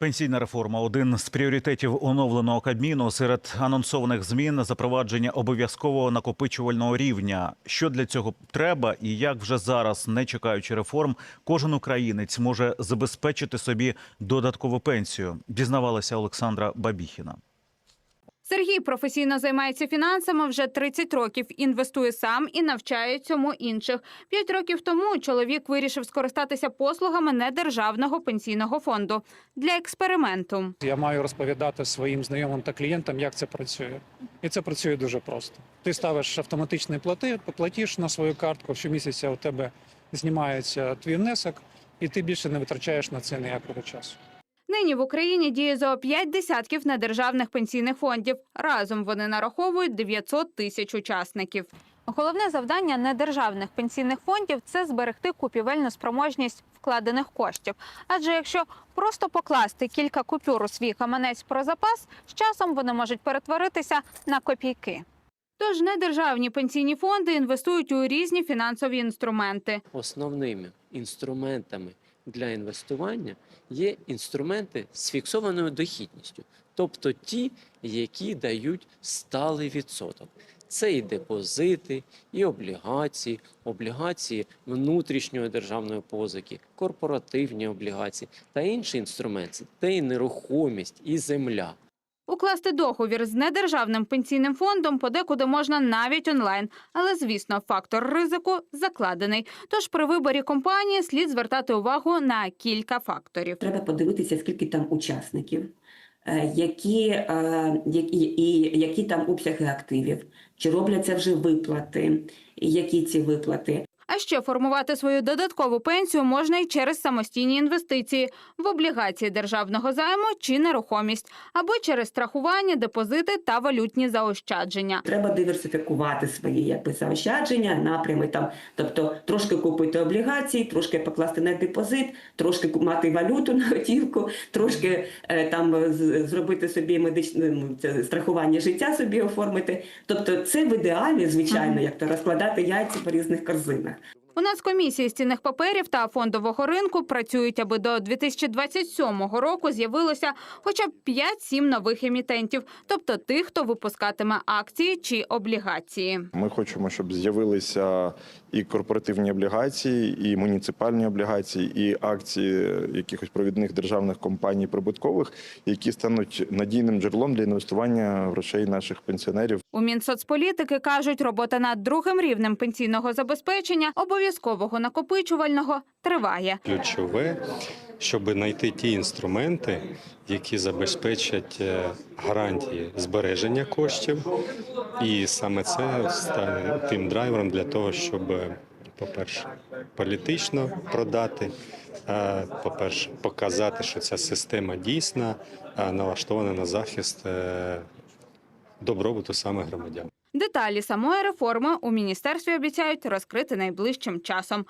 Пенсійна реформа один з пріоритетів оновленого Кабміну серед анонсованих змін запровадження обов'язкового накопичувального рівня. Що для цього треба, і як вже зараз, не чекаючи реформ, кожен українець може забезпечити собі додаткову пенсію. Дізнавалася Олександра Бабіхіна. Сергій професійно займається фінансами вже 30 років, інвестує сам і навчає цьому інших. П'ять років тому чоловік вирішив скористатися послугами недержавного пенсійного фонду для експерименту. Я маю розповідати своїм знайомим та клієнтам, як це працює. І це працює дуже просто. Ти ставиш автоматичний плати, платіж на свою картку. Щомісяця у тебе знімається твій внесок, і ти більше не витрачаєш на це ніякого часу. Нині в Україні діє зо п'ять десятків недержавних пенсійних фондів. Разом вони нараховують 900 тисяч учасників. Головне завдання недержавних пенсійних фондів це зберегти купівельну спроможність вкладених коштів. Адже якщо просто покласти кілька купюр у свій каманець про запас, з часом вони можуть перетворитися на копійки. Тож недержавні пенсійні фонди інвестують у різні фінансові інструменти. Основними інструментами для інвестування є інструменти з фіксованою дохідністю, тобто ті, які дають сталий відсоток. Це і депозити, і облігації, облігації внутрішньої державної позики, корпоративні облігації та інші інструменти, це і нерухомість, і земля. Укласти договір з недержавним пенсійним фондом подекуди можна навіть онлайн, але звісно, фактор ризику закладений. Тож при виборі компанії слід звертати увагу на кілька факторів. Треба подивитися, скільки там учасників, е, які, е, які, і які там обсяги активів, чи робляться вже виплати, і які ці виплати. А ще формувати свою додаткову пенсію можна і через самостійні інвестиції в облігації державного займу чи нерухомість, або через страхування, депозити та валютні заощадження. Треба диверсифікувати свої якби, заощадження, напрями там, тобто трошки купити облігації, трошки покласти на депозит, трошки мати валюту на готівку, трошки е, там зробити собі медичне ну, страхування життя собі оформити. Тобто, це в ідеалі, звичайно, як то розкладати яйця по різних корзинах. У нас комісії з цінних паперів та фондового ринку працюють, аби до 2027 року з'явилося хоча б 5-7 нових емітентів, тобто тих, хто випускатиме акції чи облігації. Ми хочемо, щоб з'явилися і корпоративні облігації, і муніципальні облігації, і акції якихось провідних державних компаній прибуткових, які стануть надійним джерелом для інвестування грошей наших пенсіонерів. У Мінсоцполітики кажуть, робота над другим рівнем пенсійного забезпечення обов'язкового накопичувального триває. ключове, щоб знайти ті інструменти, які забезпечать е, гарантії збереження коштів, і саме це стане тим драйвером для того, щоб, е, по-перше, політично продати. По-перше, показати, що ця система дійсна, налаштована на захист е, добробуту саме громадян. Деталі самої реформи у міністерстві обіцяють розкрити найближчим часом.